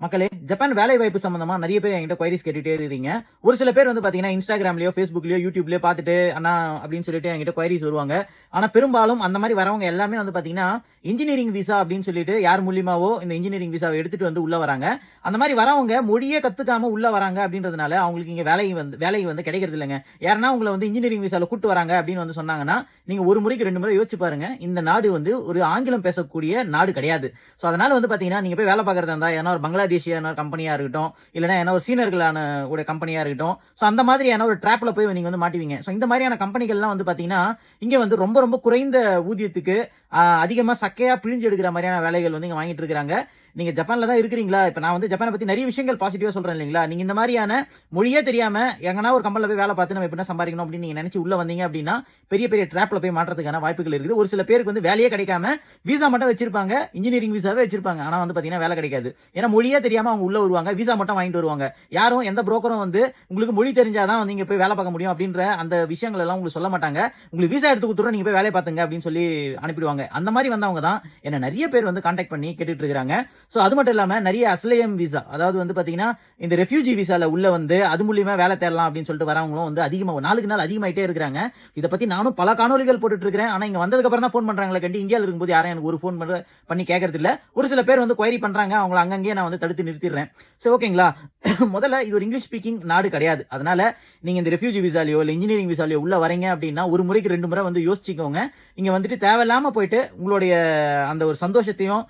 மக்களே ஜப்பான் வேலை வாய்ப்பு சம்பந்தமா நிறைய பேர் என்கிட்ட கொயரிஸ் கேட்டுட்டே இருக்கீங்க ஒரு சில பேர் வந்து பாத்தீங்கன்னா இன்ஸ்டாகிராம்லயோ ஃபேஸ்புக்லயோ யூடியூப்லயோ பார்த்துட்டு அண்ணா அப்படின்னு சொல்லிட்டு என்கிட்ட கொயரிஸ் வருவாங்க. ஆனா பெரும்பாலும் அந்த மாதிரி வரவங்க எல்லாமே வந்து பாத்தீங்கன்னா இன்ஜினியரிங் விசா அப்படின்னு சொல்லிட்டு யார் மூலியமாவோ இந்த இன்ஜினியரிங் விசாவை எடுத்துட்டு வந்து உள்ள வராங்க. அந்த மாதிரி வரவங்க மொழியே கத்துக்காம உள்ள வராங்க அப்படின்றதுனால அவங்களுக்கு இங்க வேலை வந்து வேலை வந்து கிடைக்கிறது இல்லைங்க. யாருன்னா உங்களை வந்து இன்ஜினியரிங் விசால கூட்டு வராங்க அப்படின்னு வந்து சொன்னாங்கன்னா நீங்க ஒரு முறைக்கு ரெண்டு முறை யோசிச்சு பாருங்க. இந்த நாடு வந்து ஒரு ஆங்கிலம் பேசக்கூடிய நாடு கிடையாது. ஸோ அதனால வந்து பாத்தீங்கன்னா நீங்க போய் வேலை பார்க்கறதா இருந்தா ஏன்னா ஒரு பங்களாதேஷியான கம்பெனியா இருக்கட்டும் இல்லைன்னா ஏன்னா ஒரு சீனர்களான கூட கம்பெனியா இருக்கட்டும். ஸோ அந்த மாதிரியான ஒரு ட்ராப்பில் போய் நீங்க வந்து மாட்டுவீங்க. ஸோ இந்த மாதிரியான கம்பெனிகள்லாம் வந்து பாத்தீங்கன்னா இங்கே வந்து ரொம்ப ரொம்ப குறைந்த ஊதியத்துக்கு அதிகமாக அதிகமா சக்கையா பிழிஞ்சு எடுக்கிற மாதிரியான வேலைகள் வந்து இங்க வாங்கிட்டு இருக்காங்க நீங்க ஜப்பான்ல தான் இருக்கிறீங்களா? இப்ப நான் வந்து ஜப்பானை பத்தி நிறைய விஷயங்கள் பாசிட்டிவா சொல்றேன் இல்லைங்களா? நீங்க இந்த மாதிரியான மொழியே தெரியாம எங்கன்னா ஒரு கம்பலில் போய் வேலை பார்த்து நம்ம எப்படி சம்பாதிக்கணும் அப்படின்னு நீங்க நினைச்சு உள்ள வந்தீங்க அப்படின்னா பெரிய பெரிய ட்ராப்பில் போய் மாற்றதுக்கான வாய்ப்புகள் இருக்குது. ஒரு சில பேருக்கு வந்து வேலையே கிடைக்காம விசா மட்டும் வச்சிருப்பாங்க இன்ஜினியரிங் விசாவே வச்சிருப்பாங்க. ஆனா வந்து பாத்தீங்கன்னா வேலை கிடைக்காது. ஏன்னா மொழியே தெரியாம அவங்க உள்ள வருவாங்க விசா மட்டும் வாங்கிட்டு வருவாங்க. யாரும் எந்த புரோக்கரும் வந்து உங்களுக்கு மொழி தெரிஞ்சாதான் வந்து நீங்க போய் வேலை பார்க்க முடியும் அப்படின்ற அந்த விஷயங்கள் எல்லாம் உங்களுக்கு சொல்ல மாட்டாங்க. உங்களுக்கு விசா எடுத்து கொடுத்துரும் நீங்க போய் வேலையை பார்த்துங்க அப்படின்னு சொல்லி அனுப்பிடுவாங்க. அந்த மாதிரி வந்தவங்க தான் என்ன நிறைய பேர் வந்து கான்டாக்ட் பண்ணி கேட்டுட்டு இருக்காங்க ஸோ அது மட்டும் இல்லாமல் நிறைய அஸ்லயம் விசா அதாவது வந்து பார்த்தீங்கன்னா இந்த ரெஃப்யூஜி விசாவில் உள்ள வந்து அது மூலியமாக வேலை தேடலாம் அப்படின்னு சொல்லிட்டு வரவங்களும் வந்து அதிகமாக நாளுக்கு நாள் அதிகமாகிட்டே இருக்கிறாங்க. இதை பற்றி நானும் பல காணொலிகள் போட்டுட்டு இருக்கிறேன். ஆனால் இங்கே வந்ததுக்கப்புறம் தான் ஃபோன் பண்ணுறாங்களே கண்டி இந்தியாவில் இருக்கும்போது யாரும் எனக்கு ஒரு ஃபோன் பண்ணி கேட்கறதில்ல ஒரு சில பேர் வந்து கொயரி பண்ணுறாங்க அவங்கள அங்கங்கேயே நான் வந்து தடுத்து நிறுத்திடுறேன். சரி ஓகேங்களா முதல்ல இது ஒரு இங்கிலீஷ் ஸ்பீக்கிங் நாடு கிடையாது. அதனால நீங்கள் இந்த ரெஃப்யூஜி விசாலையோ இல்லை இன்ஜினியரிங் விசாலையோ உள்ள வரீங்க அப்படின்னா ஒரு முறைக்கு ரெண்டு முறை வந்து யோசிச்சுக்கோங்க. இங்கே வந்துட்டு தேவையில்லாமல் போயிட்டு உங்களுடைய அந்த ஒரு சந்தோஷத்தையும்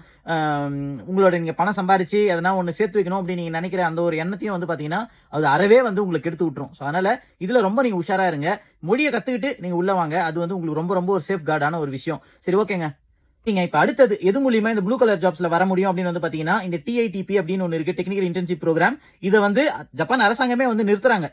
உங்களோட நீங்கள் பணம் சம்பாரிச்சு எதனா ஒன்று சேர்த்து வைக்கணும் அப்படின்னு நீங்கள் நினைக்கிற அந்த ஒரு எண்ணத்தையும் வந்து பார்த்தீங்கன்னா அது அறவே வந்து உங்களுக்கு எடுத்து விட்டுரும். ஸோ அதனால் இதில் ரொம்ப நீங்கள் உஷாராக இருங்க. மொழியை கற்றுக்கிட்டு நீங்கள் உள்ளே வாங்க. அது வந்து உங்களுக்கு ரொம்ப ரொம்ப ஒரு சேஃப் கார்டான ஒரு விஷயம். சரி ஓகேங்க நீங்க இப்ப அடுத்தது எது மூலியமா இந்த ப்ளூ கலர் ஜாப்ஸ்ல வர முடியும் அப்படின்னு வந்து பாத்தீங்கன்னா இந்த டிஐடிபி அப்படின்னு ஒன்னு இருக்கு டெக்னிக்கல் இன்டர்ன்ஷிப் ப்ரோக்ராம் இதை வந்து ஜப்பான் அரசாங்கமே வந்து நிறுத்துறாங்க.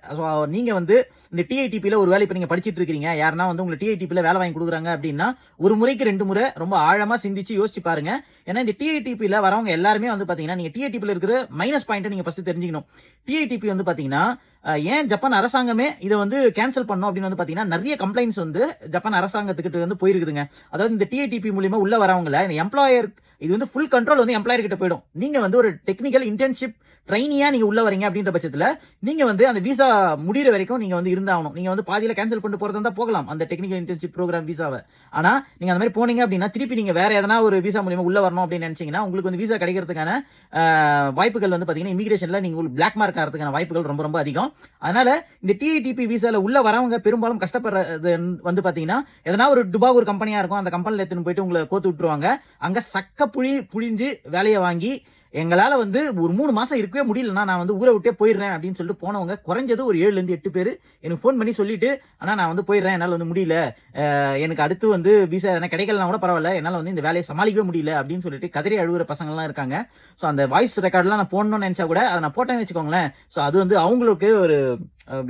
நீங்க வந்து இந்த டிஐடிபில ஒரு வேலை இப்ப நீங்க படிச்சிட்டு இருக்கீங்க யாருன்னா வந்து உங்களுக்கு டிஐடிபில வேலை வாங்கி கொடுக்குறாங்க அப்படின்னா ஒரு முறைக்கு ரெண்டு முறை ரொம்ப ஆழமா சிந்திச்சு யோசிச்சு பாருங்க. ஏன்னா இந்த டிஐடிபில வரவங்க எல்லாருமே வந்து பாத்தீங்கன்னா நீங்க டிஐடிபில இருக்கிற மைனஸ் பாயிண்ட் நீங்க ஃபர்ஸ்ட் தெரிஞ்சுக்கணும். டிஐடிபி வந்து பாத்தீங்கன்னா ஏன் ஜப்பான் அரசாங்கமே இதை வந்து கேன்சல் பண்ணோம் அப்படின்னு வந்து பாத்தீங்கன்னா நிறைய கம்ப்ளைண்ட்ஸ் வந்து ஜப்பான் அரசாங்கத்துக்கிட்ட வந்து போயிருக்குதுங்க. அதாவது இந்த டிஐடிபி மூலியமா உள்ள வரவங்கள இந்த எம்ப்ளாயர் இது வந்து ஃபுல் கண்ட்ரோல் வந்து எம்ப்ளாயர் கிட்ட போயிடும். நீங்க வந்து ஒரு டெக்னிக்கல் இன்டர்ன்ஷிப் ட்ரைனியாக நீங்கள் உள்ள வரீங்க அப்படின்ற பட்சத்தில் நீங்கள் வந்து அந்த விசா முடிகிற வரைக்கும் நீங்கள் வந்து இருந்தாகணும். நீங்கள் வந்து பாதியில் கேன்சல் பண்ணிட்டு போகிறதா இருந்தால் போகலாம் அந்த டெக்னிக்கல் இன்டர்ன்ஷிப் ப்ரோக்ராம் விசாவை ஆனால் நீங்கள் அந்த மாதிரி போனீங்க அப்படின்னா திருப்பி நீங்கள் வேறு எதனா ஒரு விசா மூலியமாக உள்ள வரணும் அப்படின்னு நினைச்சீங்கன்னா உங்களுக்கு வந்து விசா கிடைக்கிறதுக்கான வாய்ப்புகள் வந்து பார்த்தீங்கன்னா இமிகிரேஷனில் நீங்கள் உங்களுக்கு பிளாக் மார்க் ஆகிறதுக்கான வாய்ப்புகள் ரொம்ப ரொம்ப அதிகம். அதனால் இந்த டிஐடிபி விசாவில் உள்ள வரவங்க பெரும்பாலும் கஷ்டப்படுறது வந்து பார்த்தீங்கன்னா எதனா ஒரு டுபா ஒரு கம்பெனியாக இருக்கும் அந்த கம்பெனியில் எடுத்துன்னு போயிட்டு உங்களை கோத்து விட்டுருவாங்க. அங்கே சக்க புழி புழிஞ்சு வேலையை வாங்கி எங்களால் வந்து ஒரு மூணு மாதம் இருக்கவே முடியலன்னா நான் வந்து ஊரை விட்டே போயிடுறேன் அப்படின்னு சொல்லிட்டு போனவங்க குறைஞ்சது ஒரு ஏழுலேருந்து எட்டு பேர். எனக்கு ஃபோன் பண்ணி சொல்லிட்டு ஆனால் நான் வந்து போயிடுறேன். என்னால் வந்து முடியல. எனக்கு அடுத்து வந்து விசா எதனா கிடைக்கலனா கூட பரவாயில்ல. என்னால் வந்து இந்த வேலையை சமாளிக்கவே முடியல. அப்படின்னு சொல்லிட்டு கதறி அழுகுற பசங்கள்லாம் இருக்காங்க. ஸோ அந்த வாய்ஸ் ரெக்கார்ட்லாம் நான் போடணும்னு நினச்சா கூட அதை நான் போட்டேன்னு வச்சுக்கோங்களேன். ஸோ அது வந்து அவங்களுக்கு ஒரு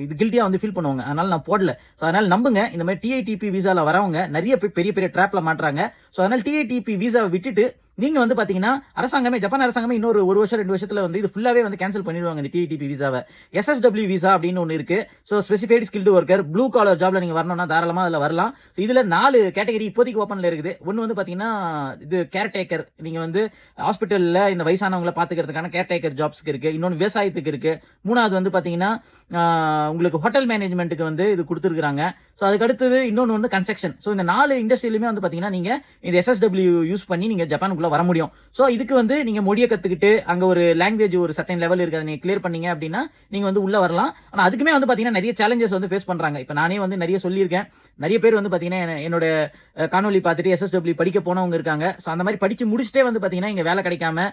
இது கில்ட்டியாக வந்து ஃபீல் பண்ணுவாங்க. அதனால் நான் போடல. ஸோ அதனால் நம்புங்க. இந்த மாதிரி டிஐடிபி விசால வரவங்க நிறைய பேர் பெரிய பெரிய ட்ராப்பில் மாட்டுறாங்க. ஸோ அதனால் டிஐடிபி விசாவை விட்டுட்டு நீங்க வந்து பாத்தீங்கன்னா அரசாங்கமே ஜப்பான் அரசாங்கமே இன்னொரு ஒரு வருஷம் ரெண்டு வருஷத்துல வந்து இது ஃபுல்லாவே வந்து கேன்சல் பண்ணிடுவாங்க இந்த டிடிபி விசாவை எஸ்எஸ்டபிள்யூ விசா அப்படின்னு ஒன்று இருக்கு. So specified skilled worker blue collar ஜாப்ல நீங்க வரணும்னா தாராளமா அதில் வரலாம். ஸோ இதுல நாலு கேட்டகரி இப்போதைக்கு ஓப்பன்ல இருக்குது. ஒன்று வந்து பாத்தீங்கன்னா இது கேர்டேக்கர் நீங்க வந்து ஹாஸ்பிட்டல்ல இந்த வயசானவங்களை பாத்துக்கிறதுக்கான கேர்டேக்கர் ஜாப்ஸ்க்கு இருக்கு. இன்னொன்று விவசாயத்துக்கு இருக்கு. மூணாவது வந்து பாத்தீங்கன்னா உங்களுக்கு ஹோட்டல் மேனேஜ்மெண்ட்டுக்கு வந்து இது கொடுத்துருக்காங்க ஸோ அதுக்கு அடுத்தது இன்னொன்று வந்து கன்ஸ்ட்ரக்ஷன் ஸோ இந்த நாலு இண்டஸ்ட்ரியிலுமே வந்து பாத்தீங்கன்னா நீங்க இந்த எஸ்எஸ்டபிள்யூ யூஸ் பண்ணி நீங்க ஜப்பானுக்குள்ள வர முடியும். ஸோ இதுக்கு வந்து நீங்க மொழியை கத்துக்கிட்டு அங்க ஒரு லாங்குவேஜ் ஒரு சர்டன் லெவல் இருக்கு அதை நீங்க கிளியர் பண்ணீங்க அப்படின்னா நீங்க வந்து உள்ள வரலாம். ஆனால் அதுக்குமே வந்து பாத்தீங்கன்னா நிறைய சேலஞ்சஸ் வந்து ஃபேஸ் பண்றாங்க. இப்போ நானே வந்து நிறைய சொல்லியிருக்கேன். நிறைய பேர் வந்து பாத்தீங்கன்னா என்ன- என்னோட காணொலி பார்த்துட்டு எஸ்எஸ்டபிள்யூ படிக்க போனவங்க இருக்காங்க. ஸோ அந்த மாதிரி படிச்சு முடிச்சுட்டே வந்து பாத்தீங்கன்னா இங்க வேலை கிடைக்காம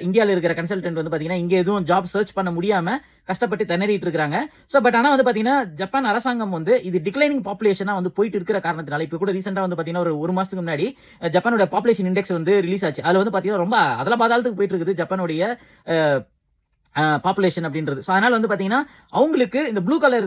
இந்தியாவில் ஜ- இருக்கிற கன்சல்டன்ட் வந்து பாத்தீங்கன்னா இங்க எதுவும் ஜாப் சர்ச் பண்ண முடியாம கஷ்டப்பட்டு திணறிட்டு இருக்காங்க. ஸோ பட் ஆனால் வந்து பார்த்தீங்கன்னா ஜப்பான் அரசாங்கம் வந்து இது டிக்ளைனிங் பாப்புலேஷனாக வந்து போயிட்டு இருக்கிற காரணத்தினால இப்போ கூட ரீசெண்டாக வந்து பார்த்தீங்கன்னா ஒரு ஒரு மாதத்துக்கு முன்னாடி ஜப்பானோட பாப்புலேஷன் இண்டெக்ஸ் வந்து ரிலீஸ் ஆச்சு. அதில் வந்து பார்த்தீங்கன்னா ரொம்ப அதில் பாதாளத்துக்கு போயிட்டு இருக்குது. ஜப்பானுடைய பாப்புலேஷன் அப்படின்றது. ஸோ அதனால் வந்து பார்த்தீங்கன்னா அவங்களுக்கு இந்த ப்ளூ கலர்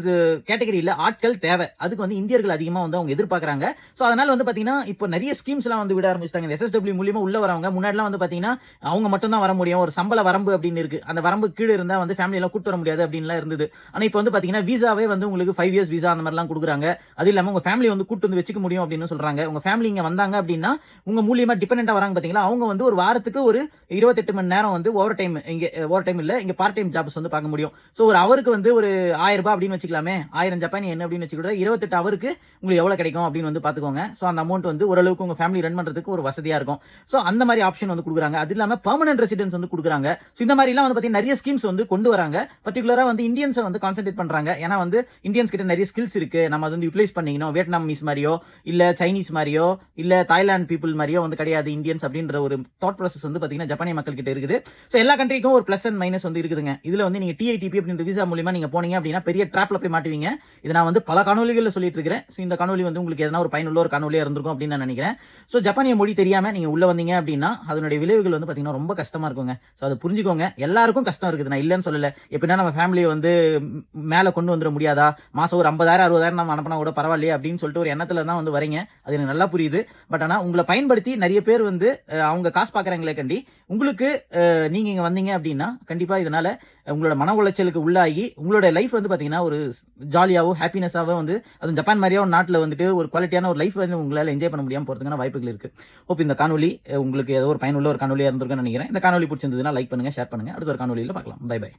கேட்டகரியில் ஆட்கள் தேவை. அதுக்கு வந்து இந்தியர்கள் அதிகமாக வந்து அவங்க எதிர்பார்க்குறாங்க. ஸோ அதனால் வந்து பார்த்தீங்கன்னா இப்போ நிறைய ஸ்கீம்ஸ்லாம் வந்து விட ஆரம்பிச்சிட்டாங்க. இந்த எஸ்எஸ்டபிள்யூ மூலியமாக உள்ள வரவங்க முன்னாடிலாம் வந்து பார்த்தீங்கன்னா அவங்க மட்டும் தான் வர முடியும். ஒரு சம்பள வரம்பு அப்படின்னு இருக்குது அந்த வரம்பு கீழே இருந்தால் வந்து ஃபேமிலியெல்லாம் கூட்டு வர முடியாது அப்படின்லாம் இருந்தது. ஆனால் இப்போ வந்து பார்த்தீங்கன்னா வீசாவே வந்து உங்களுக்கு ஃபைவ் இயர்ஸ் வீசா அந்த மாதிரிலாம் கொடுக்குறாங்க. அது இல்லாமல் உங்கள் ஃபேமிலி வந்து கூட்டு வந்து வச்சுக்க முடியும் அப்படின்னு சொல்கிறாங்க உங்கள் ஃபேமிலி இங்கே வந்தாங்க அப்படின்னா உங்கள் மூலியமாக டிபெண்டா வராங்க பார்த்தீங்களா அவங்க வந்து ஒரு வாரத்துக்கு ஒரு இருபத்தெட்டு மணி நேரம் வந்து ஓவர் டைம் இங்கே ஓவர் டைம் இல்லை இங்கே பார்ட் டைம் ஜாப்ஸ் வந்து பார்க்க முடியும். ஸோ ஒரு அவருக்கு வந்து ஒரு ஆயிரம் ரூபாய் அப்படின்னு வச்சுக்கலாமே. ஆயிரம் ஜப்பான் என்ன அப்படின்னு வச்சுக்கிட்டு இருபத்தெட்டு அவருக்கு உங்களுக்கு எவ்வளோ கிடைக்கும் அப்படின்னு வந்து பார்த்துக்கோங்க. ஸோ அந்த அமௌண்ட் வந்து ஓரளவுக்கு உங்கள் ஃபேமிலி ரன் பண்ணுறதுக்கு ஒரு வசதியாக இருக்கும். ஸோ அந்த மாதிரி ஆப்ஷன் வந்து கொடுக்குறாங்க. அது இல்லாமல் பர்மனன்ட் ரெசிடென்ஸ் வந்து கொடுக்குறாங்க. ஸோ இந்த மாதிரிலாம் வந்து பார்த்தீங்கன்னா நிறைய ஸ்கீம்ஸ் வந்து கொண்டு வராங்க. பர்டிகுலராக வந்து இந்தியன்ஸை வந்து கான்சென்ட்ரேட் பண்ணுறாங்க ஏன்னா வந்து இந்தியன்ஸ் கிட்ட நிறைய ஸ்கில்ஸ் இருக்கு. நம்ம அதை வந்து யூட்டிலைஸ் பண்ணிக்கணும். வியட்நாமீஸ் மாதிரியோ இல்லை சைனீஸ் மாதிரியோ இல்லை தாய்லாந்து பீப்புள் மாதிரியோ வந்து கிடையாது இந்தியன்ஸ் அப்படின்ற ஒரு தாட் ப்ராசஸ் வந்து பார்த்தீங்கன்னா ஜப்பானிய மக்கள் கிட்ட இருக்குது. ஸோ எல்லா கண்ட்ரிக்கும் ஒரு ப்ளஸ் அண்ட் மைனஸ் வந்து இருக்குதுங்க. இதுல வந்து நீங்க டிஐடிபி அப்படின்ற விசா மூலியமா நீங்க போனீங்க அப்படின்னா பெரிய ட்ராப்ல போய் மாட்டுவீங்க. இது நான் வந்து பல காணொலிகளில் சொல்லிட்டு இருக்கிறேன். ஸோ இந்த காணொலி வந்து உங்களுக்கு எதனா ஒரு பயனுள்ள ஒரு காணொலியா இருந்திருக்கும் அப்படின்னு நான் நினைக்கிறேன். ஸோ ஜப்பானிய மொழி தெரியாம நீங்க உள்ள வந்தீங்க அப்படின்னா அதனுடைய விளைவுகள் வந்து பாத்தீங்கன்னா ரொம்ப கஷ்டமா இருக்குங்க. ஸோ அதை புரிஞ்சுக்கோங்க. எல்லாருக்கும் கஷ்டம் இருக்குது. நான் இல்லைன்னு சொல்லல. எப்படின்னா நம்ம ஃபேமிலியை வந்து மேலே மேல கொண்டு வந்துட முடியாதா? மாசம் ஒரு ஐம்பதாயிரம் அறுபதாயிரம் நம்ம அனுப்பினா கூட பரவாயில்லையே அப்படின்னு சொல்லிட்டு ஒரு எண்ணத்துல தான் வந்து வரீங்க. அது எனக்கு நல்லா புரியுது. பட் ஆனா உங்களை பயன்படுத்தி நிறைய பேர் வந்து அவங்க காசு பாக்குறாங்களே கண்டி. உங்களுக்கு நீங்க இங்க வந்தீங்க அப்படின்னா கண்டிப்பா அதனால உங்களோட மன உளைச்சலுக்கு உள்ளாகி உங்களோட லைஃப் வந்து பாத்தீங்கன்னா ஒரு ஜாலியாவோ ஹாப்பினஸாவோ வந்து அது ஜப்பான் மாதிரியா ஒரு நாட்டில் வந்துட்டு ஒரு குவாலிட்டியான ஒரு லைஃப் வந்து உங்களால் என்ஜாய் பண்ண முடியாமல் போறதுக்கான வாய்ப்புகள் இருக்கு. ஹோப் இந்த காணொலி உங்களுக்கு ஏதோ ஒரு பயனுள்ள ஒரு காணொலியாக இருந்திருக்குன்னு நினைக்கிறேன். இந்த காணொலி பிடிச்சிருந்ததுன்னா லைக் பண்ணுங்க ஷேர் பண்ணுங்க. அடுத்த ஒரு காணொலியில் பார்க்கலாம் பை பை